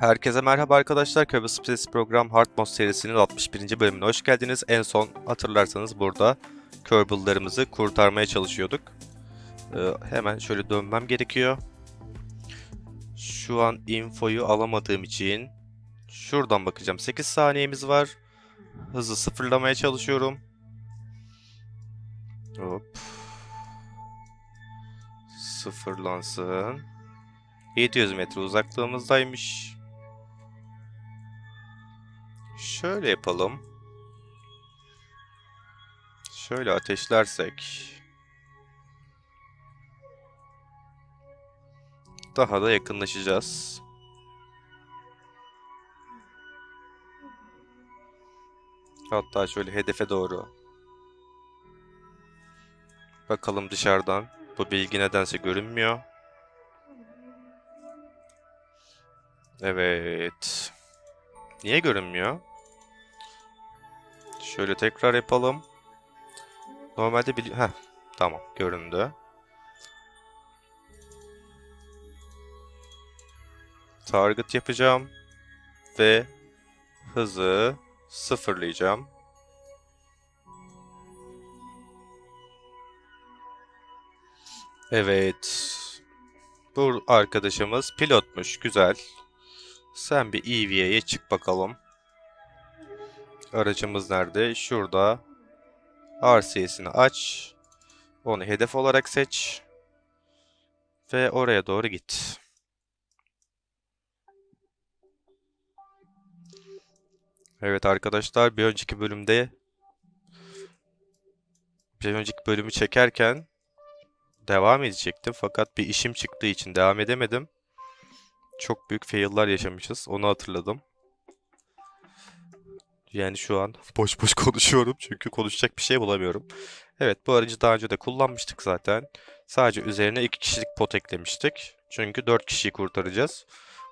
Herkese merhaba arkadaşlar. Köbe Space Program Hard Mode serisinin 61. bölümüne hoş geldiniz. En son hatırlarsanız burada Kerbal'larımızı kurtarmaya çalışıyorduk. Ee, hemen şöyle dönmem gerekiyor. Şu an infoyu alamadığım için şuradan bakacağım. 8 saniyemiz var. Hızı sıfırlamaya çalışıyorum. Hop. Sıfırlansın. 700 metre uzaklığımızdaymış. Şöyle yapalım. Şöyle ateşlersek. Daha da yakınlaşacağız. Hatta şöyle hedefe doğru. Bakalım dışarıdan. Bu bilgi nedense görünmüyor. Evet. Niye görünmüyor? Şöyle tekrar yapalım. Normalde bili... Heh, tamam göründü. Target yapacağım. Ve hızı sıfırlayacağım. Evet. Bu arkadaşımız pilotmuş. Güzel. Sen bir EVA'ya çık bakalım. Aracımız nerede? Şurada. RCS'ini aç. Onu hedef olarak seç. Ve oraya doğru git. Evet arkadaşlar bir önceki bölümde bir önceki bölümü çekerken devam edecektim. Fakat bir işim çıktığı için devam edemedim. Çok büyük fail'lar yaşamışız. Onu hatırladım. Yani şu an boş boş konuşuyorum çünkü konuşacak bir şey bulamıyorum. Evet bu aracı daha önce de kullanmıştık zaten. Sadece üzerine iki kişilik pot eklemiştik. Çünkü dört kişiyi kurtaracağız.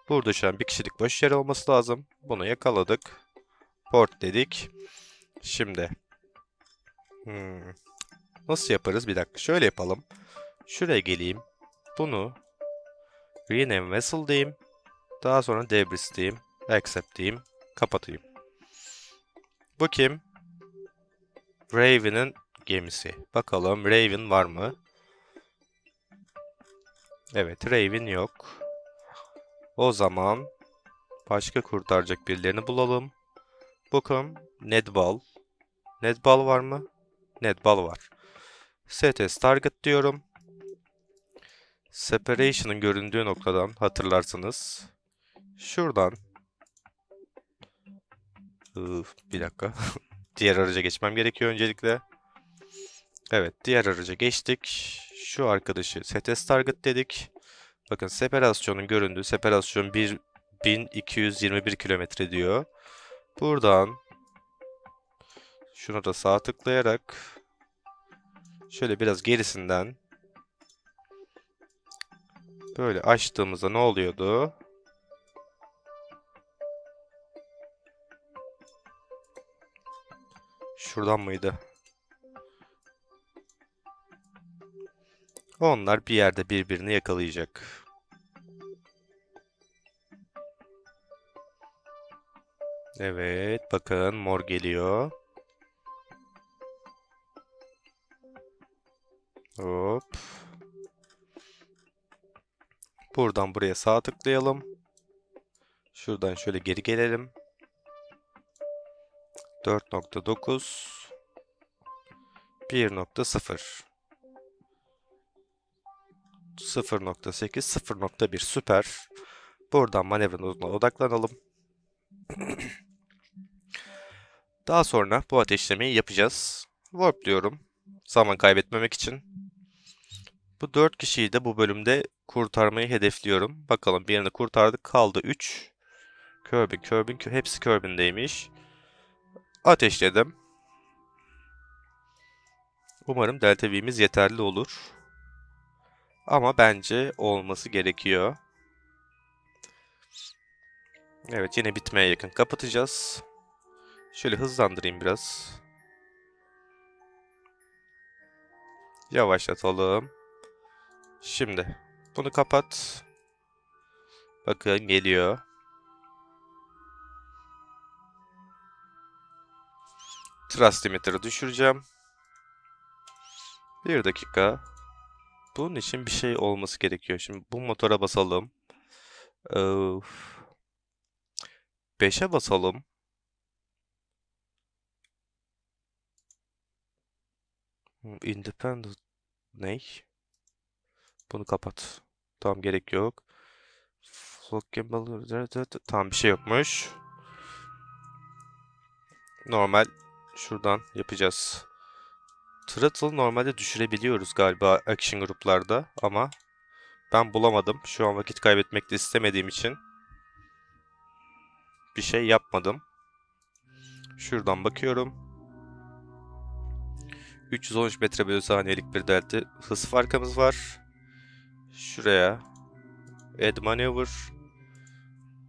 Burada şu an bir kişilik boş yer olması lazım. Bunu yakaladık. Port dedik. Şimdi. Hmm. Nasıl yaparız? Bir dakika şöyle yapalım. Şuraya geleyim. Bunu Rename Vessel diyeyim. Daha sonra Debris diyeyim. Accept diyeyim. Kapatayım. Bu kim? Raven'ın gemisi. Bakalım Raven var mı? Evet Raven yok. O zaman başka kurtaracak birilerini bulalım. Bakın Nedbal. Nedbal var mı? Nedbal var. STS target diyorum. Separation'ın göründüğü noktadan hatırlarsınız. Şuradan bir dakika. diğer araca geçmem gerekiyor öncelikle. Evet, diğer araca geçtik. Şu arkadaşı setes target dedik. Bakın separasyonun göründüğü separasyon 1221 kilometre diyor. Buradan şunu da sağ tıklayarak şöyle biraz gerisinden böyle açtığımızda ne oluyordu? Şuradan mıydı? Onlar bir yerde birbirini yakalayacak. Evet, bakın mor geliyor. Hop. Buradan buraya sağ tıklayalım. Şuradan şöyle geri gelelim. 4.9 1.0 0.8 0.1 süper. Buradan manevranın uzunluğuna odaklanalım. Daha sonra bu ateşlemeyi yapacağız. Warp diyorum. Zaman kaybetmemek için. Bu 4 kişiyi de bu bölümde kurtarmayı hedefliyorum. Bakalım birini kurtardık. Kaldı 3. Kerbin, Kerbin, hepsi Kerbin'deymiş. Ateşledim. Umarım Delta V'miz yeterli olur. Ama bence olması gerekiyor. Evet yine bitmeye yakın kapatacağız. Şöyle hızlandırayım biraz. Yavaşlatalım. Şimdi bunu kapat. Bakın geliyor. Thrust limiter'ı düşüreceğim. Bir dakika. Bunun için bir şey olması gerekiyor. Şimdi bu motora basalım. 5'e basalım. Hmm, Independent ney? Bunu kapat. Tamam gerek yok. Tamam bir şey yokmuş. Normal şuradan yapacağız. Throttle normalde düşürebiliyoruz galiba action gruplarda ama ben bulamadım. Şu an vakit kaybetmek de istemediğim için bir şey yapmadım. Şuradan bakıyorum. 313 metre bölü saniyelik bir delta hız farkımız var. Şuraya add maneuver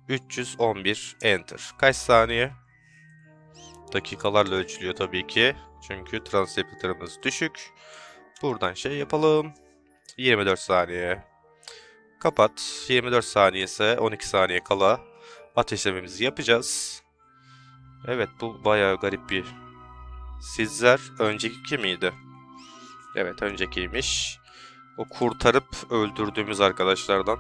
311 enter. Kaç saniye? Dakikalarla ölçülüyor tabii ki. Çünkü transceptor'ımız düşük. Buradan şey yapalım. 24 saniye. Kapat. 24 saniye ise 12 saniye kala ateşlememizi yapacağız. Evet bu bayağı garip bir. Sizler önceki miydi? Evet öncekiymiş. O kurtarıp öldürdüğümüz arkadaşlardan.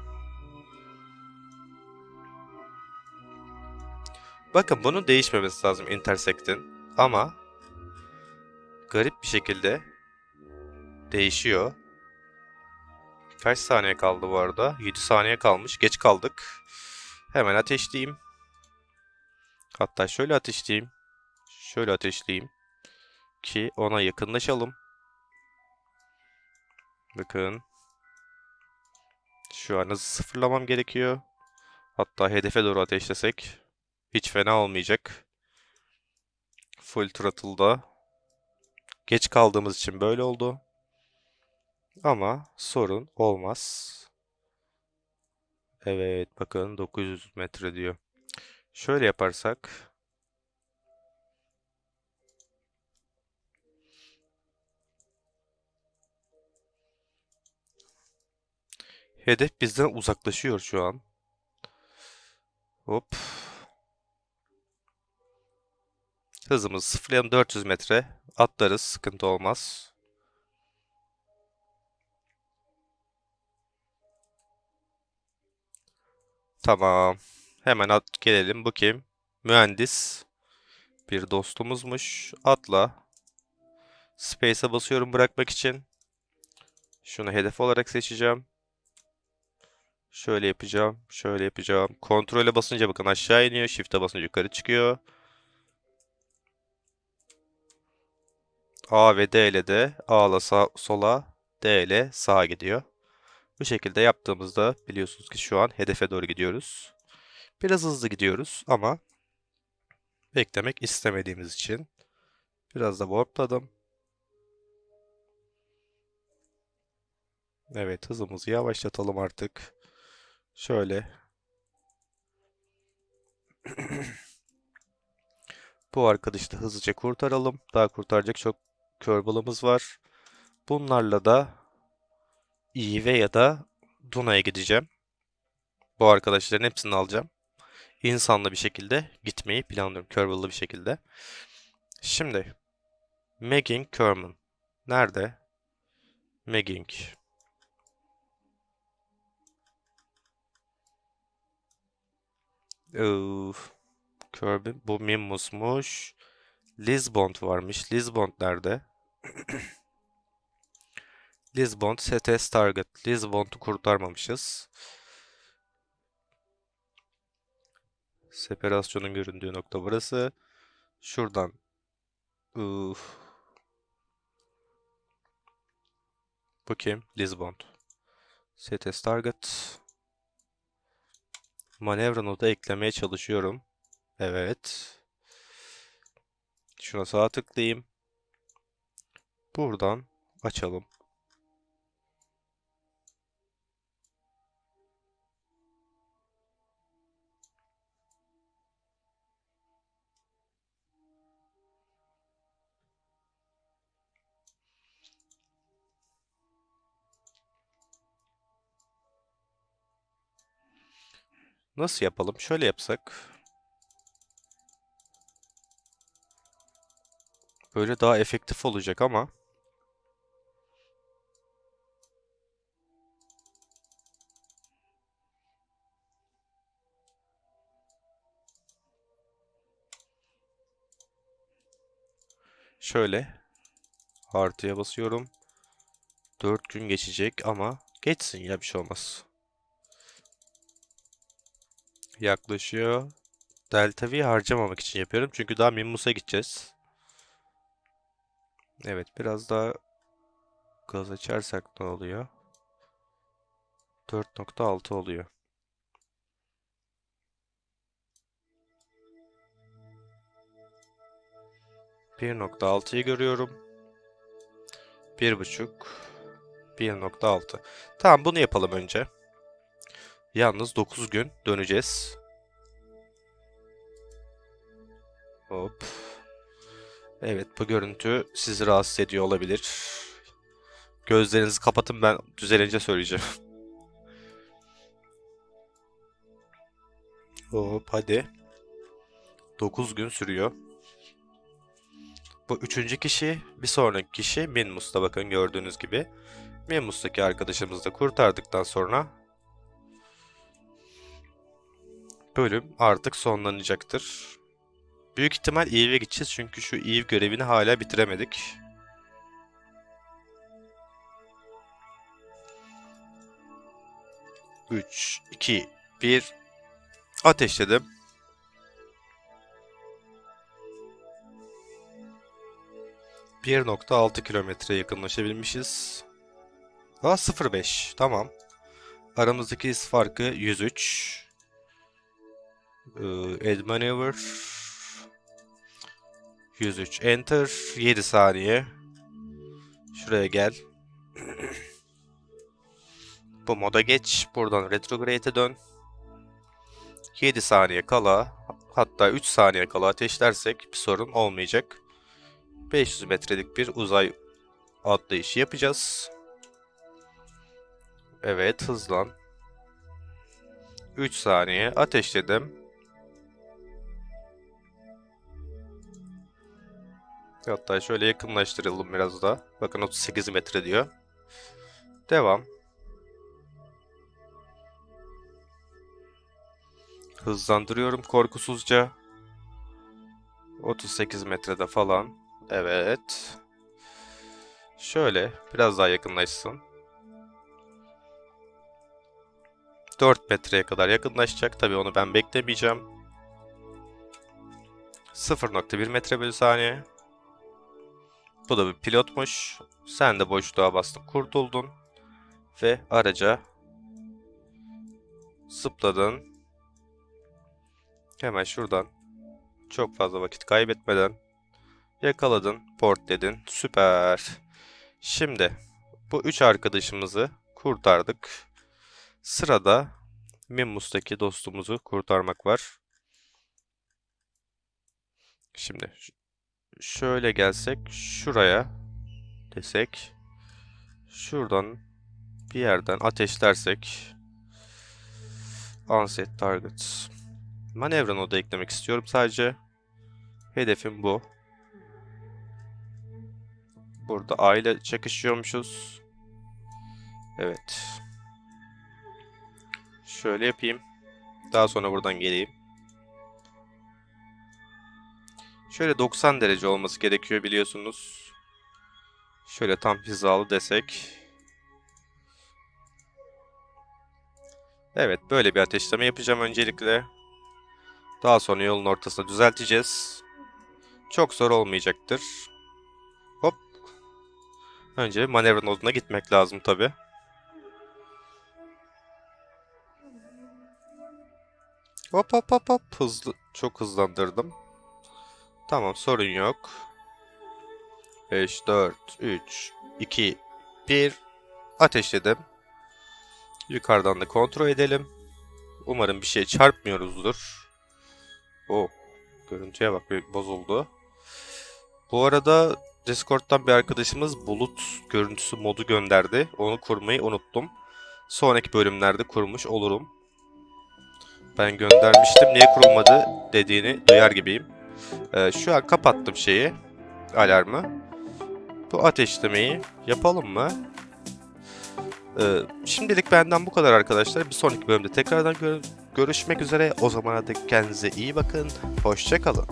Bakın bunun değişmemesi lazım Intersect'in. Ama garip bir şekilde değişiyor. Kaç saniye kaldı bu arada? 7 saniye kalmış. Geç kaldık. Hemen ateşleyeyim. Hatta şöyle ateşleyeyim. Şöyle ateşleyeyim. Ki ona yakınlaşalım. Bakın. Şu an hızı sıfırlamam gerekiyor. Hatta hedefe doğru ateşlesek hiç fena olmayacak. Full throttle'da. Geç kaldığımız için böyle oldu. Ama sorun olmaz. Evet bakın 900 metre diyor. Şöyle yaparsak. Hedef bizden uzaklaşıyor şu an. Hop. Hızımız sıfırlayalım 400 metre. Atlarız sıkıntı olmaz. Tamam. Hemen at gelelim. Bu kim? Mühendis. Bir dostumuzmuş. Atla. Space'e basıyorum bırakmak için. Şunu hedef olarak seçeceğim. Şöyle yapacağım. Şöyle yapacağım. Kontrole basınca bakın aşağı iniyor. Shift'e basınca yukarı çıkıyor. A ve D ile de A ile sağ, sola, D ile sağa gidiyor. Bu şekilde yaptığımızda biliyorsunuz ki şu an hedefe doğru gidiyoruz. Biraz hızlı gidiyoruz ama beklemek istemediğimiz için biraz da warpladım. Evet hızımızı yavaşlatalım artık. Şöyle. Bu arkadaşı da hızlıca kurtaralım. Daha kurtaracak çok Kerball'ımız var. Bunlarla da Eve ya da Duna'ya gideceğim. Bu arkadaşların hepsini alacağım. İnsanlı bir şekilde gitmeyi planlıyorum. Kerball'lı bir şekilde. Şimdi Megging Kerman. Nerede? Megging. Öf. Kirby. Bu Mimus'muş. Lisbon varmış. Lisbon nerede? Lisbon STS target. Lisbon'u kurtarmamışız. Separasyonun göründüğü nokta burası. Şuradan Uf. Bu kim? Lisbon. STS target. Manevra nodu eklemeye çalışıyorum. Evet. Şuna sağ tıklayayım. Buradan açalım. Nasıl yapalım? Şöyle yapsak. Böyle daha efektif olacak ama. Şöyle artıya basıyorum. 4 gün geçecek ama geçsin ya bir şey olmaz. Yaklaşıyor. Delta V harcamamak için yapıyorum. Çünkü daha Minmus'a gideceğiz. Evet biraz daha gaz açarsak ne oluyor? 4.6 oluyor. Bir nokta altıyı görüyorum. Bir buçuk. 1.6. Tamam bunu yapalım önce. Yalnız 9 gün döneceğiz. Hop. Evet bu görüntü sizi rahatsız ediyor olabilir. Gözlerinizi kapatın ben düzelince söyleyeceğim. Hop hadi. 9 gün sürüyor. Bu üçüncü kişi, bir sonraki kişi Minmus'ta bakın gördüğünüz gibi. Minmus'taki arkadaşımızı da kurtardıktan sonra bölüm artık sonlanacaktır. Büyük ihtimal Eve'e gideceğiz çünkü şu Eve görevini hala bitiremedik. Üç, iki, bir. Ateşledim. Bir nokta altı kilometre yakınlaşabilmişiz. Aa 0.5. Tamam. Aramızdaki hız farkı 103. Ee, add maneuver. 103. Enter. 7 saniye. Şuraya gel. Bu moda geç. Buradan retrograde'e dön. 7 saniye kala hatta 3 saniye kala ateşlersek bir sorun olmayacak. 500 metrelik bir uzay atlayışı yapacağız. Evet hızlan. 3 saniye ateşledim. Hatta şöyle yakınlaştıralım biraz da. Bakın 38 metre diyor. Devam. Hızlandırıyorum korkusuzca. 38 metrede falan. Evet. Şöyle biraz daha yakınlaşsın. 4 metreye kadar yakınlaşacak. Tabii onu ben beklemeyeceğim. 0.1 metre bölü saniye. Bu da bir pilotmuş. Sen de boşluğa bastın, kurtuldun. Ve araca zıpladın. Hemen şuradan çok fazla vakit kaybetmeden yakaladın, portledin. Süper. Şimdi bu üç arkadaşımızı kurtardık. Sırada Minmus'taki dostumuzu kurtarmak var. Şimdi şöyle gelsek şuraya desek şuradan bir yerden ateşlersek Unset Targets manevra nodu eklemek istiyorum sadece. Hedefim bu. Burada aile çakışıyormuşuz. Evet. Şöyle yapayım. Daha sonra buradan geleyim. Şöyle 90 derece olması gerekiyor biliyorsunuz. Şöyle tam hizalı desek. Evet böyle bir ateşleme yapacağım öncelikle. Daha sonra yolun ortasına düzelteceğiz. Çok zor olmayacaktır. Önce manevra noduna gitmek lazım tabi. Hop hop hop hop. Hızlı, çok hızlandırdım. Tamam sorun yok. 5, 4, 3, 2, 1. Ateşledim. Yukarıdan da kontrol edelim. Umarım bir şey çarpmıyoruzdur. Oh. Görüntüye bak bir bozuldu. Bu arada Discord'dan bir arkadaşımız bulut görüntüsü modu gönderdi. Onu kurmayı unuttum. Sonraki bölümlerde kurmuş olurum. Ben göndermiştim niye kurulmadı dediğini duyar gibiyim. Ee, şu an kapattım şeyi. alarmı. Bu ateşlemeyi yapalım mı? Ee, şimdilik benden bu kadar arkadaşlar. Bir sonraki bölümde tekrardan gö- görüşmek üzere. O zamana dek kendinize iyi bakın. Hoşçakalın.